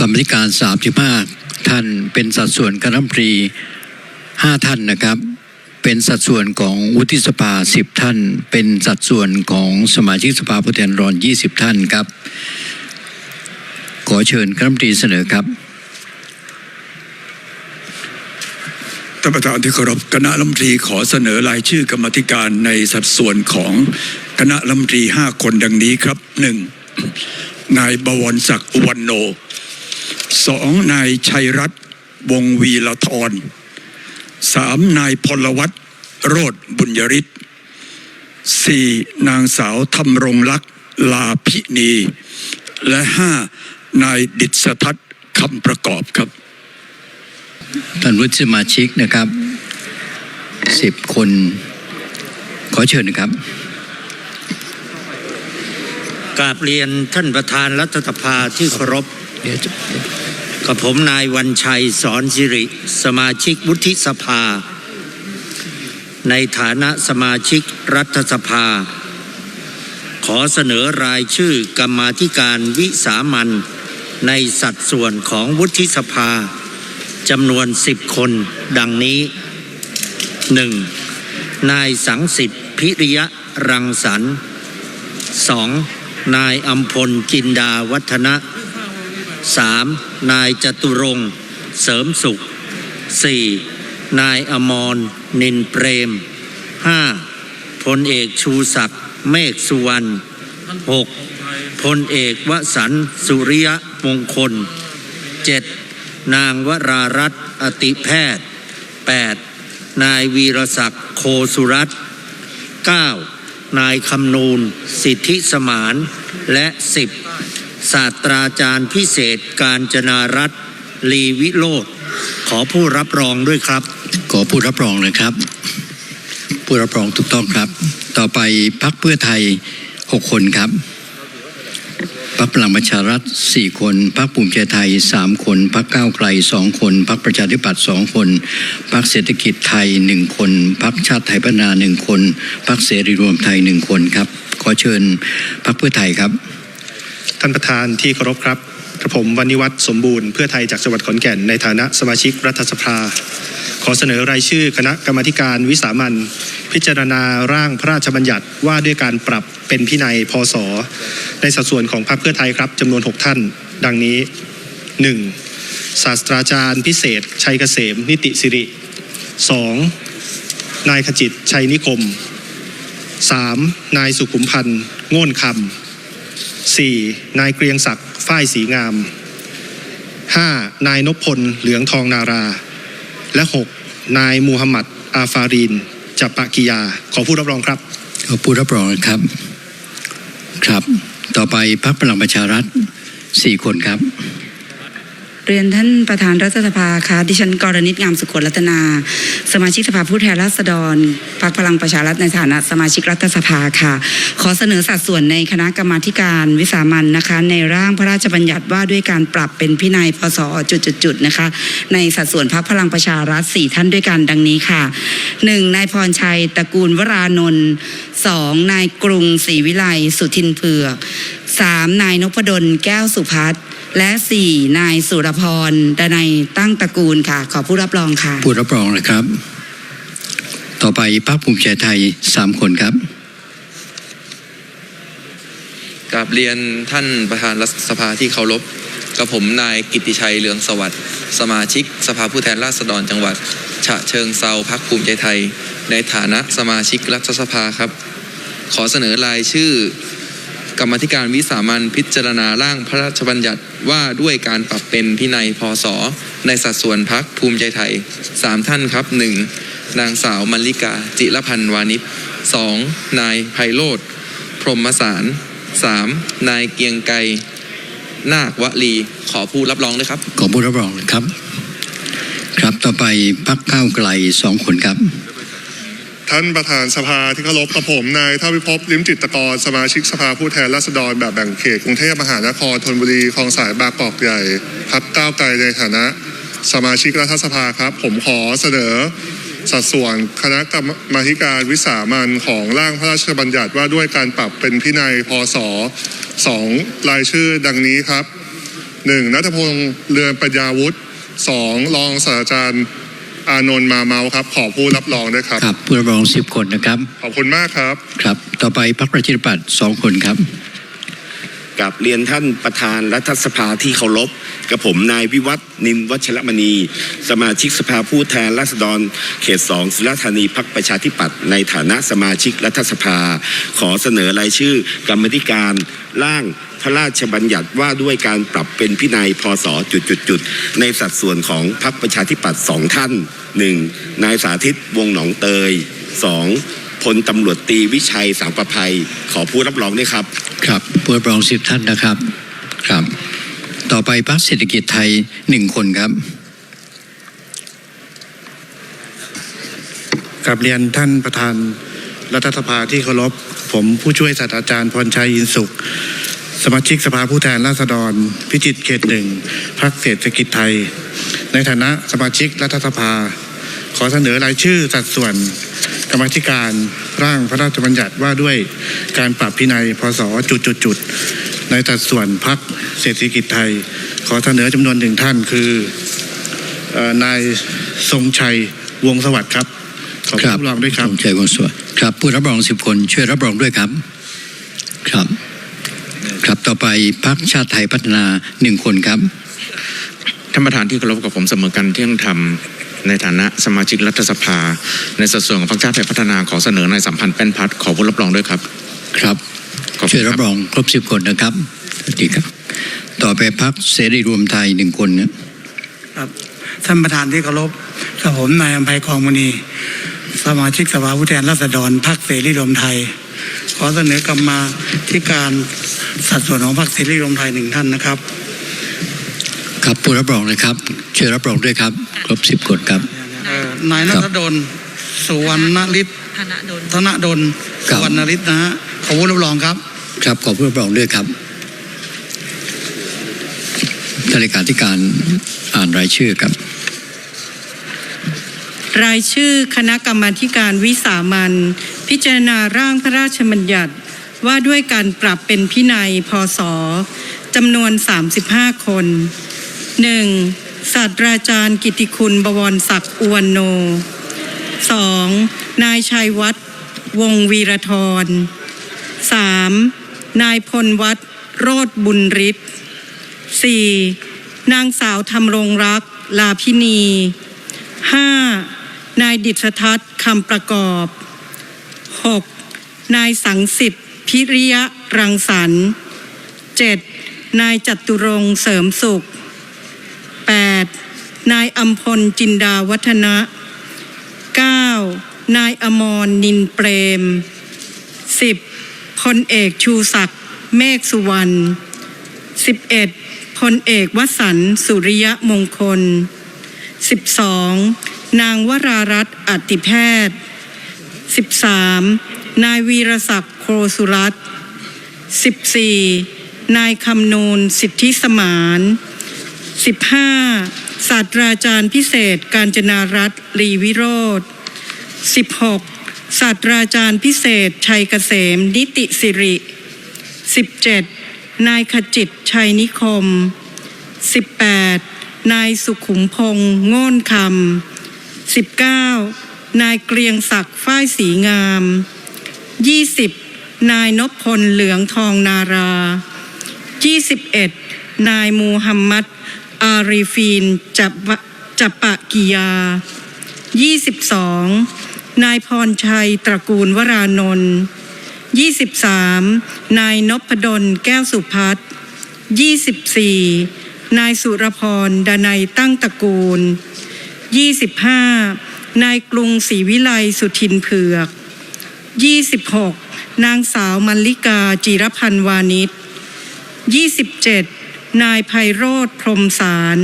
กรรมธิการ35ท่านเป็นสัดส่วนคณะรัฐมนตรี5ท่านนะครับ เป็นสัดส่วนของวุฒิสภา 10 ท่าน เป็นสัดส่วนของสมาชิกสภาผู้แทนรอน20 ท่านครับ ขอเชิญคณะรัฐมนตรีเสนอครับท่านประธานที่เคารพคณะรัฐมนตรีขอเสนอรายชื่อกรรมธิการในสัดส่วนของคณะรัฐมนตรีห้าคนดังนี้ครับหนึ่งนายบวรศักดิ์อุวันโน สองนายชัยรัตน์วงวีละทรสามนายพลวัตโรธบุญยริศสี่นางสาวธรรมรงลักษ์ลาพินี และห้านายดิษทัศน์คำประกอบครับ ท่านวุฒิสมาชิกนะครับสิบคน ขอเชิญนะครับ กราบเรียนท่านประธานรัฐสภาที่เคารพกับผมนายวันชัยสอนสิริ สมาชิกวุฒิสภา ในฐานะสมาชิกรัฐสภา ขอเสนอรายชื่อกรรมาธิการวิสามันในสัดส่วนของวุฒิสภาจำนวนสิบคนดังนี้หนึ่งนายสังสิทธิพิริยะรังสรรค์สอง นายอัมพลจินดาวัฒนะสามนายจตุรงเสริมสุขสี่นายอมรนินเปรมห้าพลเอกชูศักดิ์เมฆสุวรรณหกพลเอกวสันต์สุริยะมงคลเจ็ดนางวรารัตน์อติแพทย์แปดนายวีรศักดิ์โคสุรัตน์เก้า นายคำนูนสิทธิสมานและสิบศาสตราจารย์พิเศษการจนารัตลีวิโรธขอผู้รับรองด้วยครับ ขอผู้รับรองนะครับ ผู้รับรองถูกต้องครับ ต่อไปพักเพื่อไทย 6 คนครับ พักพลังประชารัฐสี่คนพักภูมิใจไทยสามคนพักก้าวไกลสองคนพักประชาธิปัตย์สองคนพักเศรษฐกิจไทยหนึ่งคนพักชาติไทยพัฒนา1คนพักเสรีรวมไทยหนึ่งคนครับ ขอเชิญพักเพื่อไทยครับ ท่านประธานที่เคารพครับ กระผมวันนิวัฒน์สมบูรณ์เพื่อไทยจากจังหวัดขอนแก่นในฐานะสมาชิกรัฐสภา ขอเสนอรายชื่อคณะกรรมการวิสามันพิจารณาร่างพระราชบัญญัติว่าด้วยการปรับเป็นพินัยพศในสัดส่วนของพรรคเพื่อไทยครับจำนวน 6 ท่าน ดังนี้ 1. ศาสตราจารย์พิเศษ ชัยเกษม นิติสิริ 2. นายขจิตชัยนิคม 3. นายสุขุมพันธ์โง่นคำ 4. นายเกรียงศักดิ์ฝ้ายสีงาม 5. นายนพพล เหลืองทองนารา และ 6. นายมูฮัมหมัด อาฟารีนจับปะกิยา ขอผู้รับรองครับ ขอผู้รับรองครับ ครับ ต่อไปพักพลังประชารัฐ 4 คนครับ เรียนท่านประธานรัฐสภาค่ะดิฉันกรณิตงามสุขรัตนา สมาชิกสภาผู้แทนราษฎรพรรคพลังประชารัฐในฐานะสมาชิกรัฐสภาค่ะ ขอเสนอสัดส่วนในคณะกรรมาการวิสามันนะคะ ในร่างพระราชบัญญัติว่าด้วยการปรับเป็นพินัยพศจุดๆๆนะคะ ในสัดส่วนพรรคพลังประชารัฐสี่ท่านด้วยกันดังนี้ค่ะหนึ่งนายพรชัยตระกูลวรานนท์สองนายกรุงศรีวิไลสุทินเผือกสามนายนพดลแก้วสุพัฒน์ และสี่นายสุรพรดนัยตั้งตระกูลค่ะ ขอผู้รับรองค่ะ ผู้รับรองนะครับ ต่อไปพรรคภูมิใจไทย3คนครับกราบเรียนท่านประธานรัฐสภาที่เคารพกับผมนายกิตติชัยเลืองสวัสดิ์สมาชิก สภาผู้แทนราษฎรจังหวัด ฉะเชิงเซาพักภูมิใจไทย ในฐานะสมาชิกรัฐสภาครับ ขอเสนอรายชื่อ กรรมธิการวิสามันพิจารณาร่างพระราชบัญญัติว่าด้วยการปรับเป็นพินัยพศในสัดส่วนพักภูมิใจไทยสามท่านครับหนึ่งนางสาวมลิกา จิรพันธ์วานิชสองนายไพโรธพรหมสารสามนายเกียงไกรนาควลี ขอผู้รับรองด้วยครับ ขอผู้รับรองนะครับ ครับต่อไปพักก้าวไกลสองคนครับ ท่านประธานสภาที่เคารพกับผมนายท่าวิภพลิมจิตรกรสมาชิกสภาผู้แทนราษฎรแบบแบ่งเขตกรุงเทพมหานครธนบุรีคลองสายบางกอกใหญ่พักก้าวไกลในฐานะ สมาชิกรัฐสภาครับ ผมขอเสนอสัดส่วนคณะกรรมาการวิสามันของร่างพระราชบัญญัติว่าด้วยการปรับเป็นพินัยพศสองรายชื่อดังนี้ครับหนึ่งนัทพงษ์เรือนปัญญาวุฒิสองรองศาสตราจารย์ อานนท์มาเมาครับ ขอผู้รับรองด้วยครับ ครับผู้รับรองสิบคนนะครับ ขอบคุณมากครับ ครับ ต่อไปพรรคประชาธิปัตย์สองคนครับกับเรียนท่านประธานรัฐสภาที่เคารพกับผมนายวิวัฒน์นินวัชรมณี สมาชิกสภาผู้แทนราษฎรเขตสองสุราษฎร์ธานีพักประชาธิปัตย์ในฐานะสมาชิกรัฐสภา ขอเสนอรายชื่อกรรมธิการร่าง พระราชบัญญัติว่าด้วยการปรับเป็นพินัยพศจุดๆๆในสัดส่วนของพักประชาธิปัตย์สองท่านหนึ่งนายสาธิตวงศ์หนองเตยสองพลตำรวจตรีวิชัยสังประภัย ขอผู้รับรองด้วยครับ ครับผู้รับรองสิบท่านนะครับครับ ต่อไปพรรคเศรษฐกิจไทยหนึ่งคนครับกับเรียนท่านประธานรัฐสภาที่เคารพผมผู้ช่วยศาสตราจารย์พรชัยอินสุข สมาชิกสภาผู้แทนราษฎร พิจิตรเขตหนึ่งพรรคเศรษฐกิจไทย ในฐานะสมาชิกรัฐสภา ขอเสนอรายชื่อสัดส่วน กรรมธิการร่างพระราชบัญญัติว่าด้วยการปรับพินัยพศจุดจุดจุดๆในสัดส่วนพรรคเศรษฐกิจไทย ขอเสนอจำนวนหนึ่งท่านคืออนายทรงชัยวงสวัสดิ์ครับขอครับผู้รับรองด้วยครับทรงชัยวงสวัสดิ์ครับผู้รับรองสิบคนช่วยรับรองด้วยครับ ครับต่อไปพรรคชาติไทยพัฒนาหนึ่งคนครับท่านประธานที่เคารพกับผมเสมอกันเที่ยงธรรมในฐานะสมาชิกรัฐสภา ในสัดส่วนของพรรคชาติไทยพัฒนาขอเสนอนายสัมพันธ์แป้นพัฒน์ขอผู้รับรองด้วยครับ ครับขอบคุณช่วยครัรับบรองครบสิบคนนะครับสวัสดีครับ ต่อไปพรรคเสรีรวมไทยหนึ่งคนนะครับท่านประธานที่เคารพกับผมนายอภัยคองมณีสมาชิกสภาผู้แทนราษฎรพรรคเสรีรวมไทย ขอเสนอกรรมาธิการ สัดส่วนของพรรคเสรีรวมไทยหนึ่งท่านนะครับ ครับผู้รับรองนะครับช่วยรับรองด้วยครับ ครบสิบคนครับ เอ่อนายนัทดลสุวรรณฤทธิ์ธนดลธนดลครัสุบ วรรณฤทธิ์นะฮะขอผู้รับรองครับ ครับขอผู้รับรองด้วยครับท่านเลขาธิการอ่านรายชื่อครับ รายชื่อคณะกรรมาธิการวิสามันพิจารณาร่างพระราชบัญญัติ ว่าด้วยการปรับเป็นพินัยพศจำนวน 35 คน 1. ศาสตราจารย์กิติคุณบวรศักดิ์อุวันโน 2. นายชัยวัฒน์วงวีรทร 3. นายพลวัฒน์โรธบุญฤทธิ์ 4. นางสาวธรรมรงรักลาพินี 5. นายดิษทัศน์คำประกอบ 6. นายสังสิทธิ์ พิริยะรังสรรค์ 7. นายจัตุรงเสริมสุข 8. นายอัมพลจินดาวัฒนะ 9. นายอมรนินเปรม 10. พลเอกชูศักดิ์เมฆสุวรรณ 11. พลเอกวสันต์สุริยมงคล 12. นางวรารัตน์อติแพทย์ 13. นายวีรศักดิ์โครสุรัตน์ 14. นายคำนูนสิทธิสมาน 15. ศาสตราจารย์พิเศษการจนารัตลีวิโรธ 16. ศาสตราจารย์พิเศษชัยเกษมนิติสิริ 17. นายขจิตชัยนิคม 18. นายสุขุมพงษ์โง่นคำ 19. นายเกรียงศักดิ์ฝ้ายสีงาม 20. นายนพพลเหลืองทองนารา 21. นายมูฮัมมัดอารีฟีนจับจับปะกิยา 22. นายพรชัยตระกูลวรานนท์ 23. นายนพดลแก้วสุพัฒน์ 24. นายสุรพรดนัยตั้งตระกูล 25. นายกรุงศรีวิไลสุทินเผือก 26. นางสาวมัลลิกาจิรพันธ์วานิช 27. นายไพโรธพรมสาร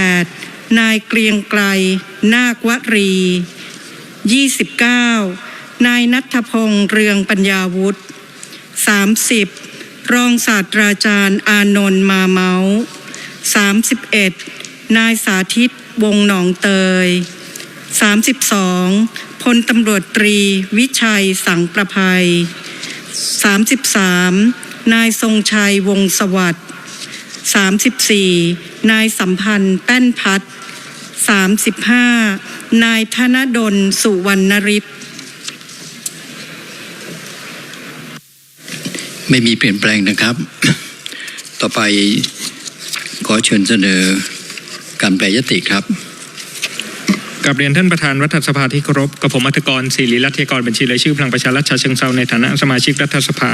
28. นายเกรียงไกรนาควรี 29. นายนัทพงษ์เรืองปัญญาวุฒิ 30. รองศาสตราจารย์อานนท์มาเมา 31. นายสาธิตวงหนองเตย 32. พลตำรวจตรี วิชัยสังประภัย 33. นายทรงชัยวงศ์สวัสดิ์34 นายสัมพันธ์แป้นพัฒน์35 นายธนดลสุวรรณริศไม่มีเปลี่ยนแปลงนะครับ ต่อไปขอเชิญเสนอการแปรยติครับ กับเรียนท่านประธานรัฐสภาที่เคารพกับผมอัธกรศิริรัตยกรบัญชีรายชื่อพลังประชารัฐชาเชิงเซาในฐานะสมาชิกรัฐสภา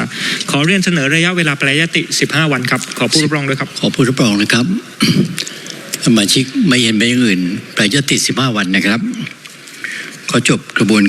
ขอเรียนเสนอระยะเวลาแปลยติ 15 วันครับ ขอผู้รับรองด้วยครับ ขอผู้รับรองนะครับ สมาชิกไม่เห็นไปอย่างอื่นแปลยติ 15 วันนะครับก็จบกระบวน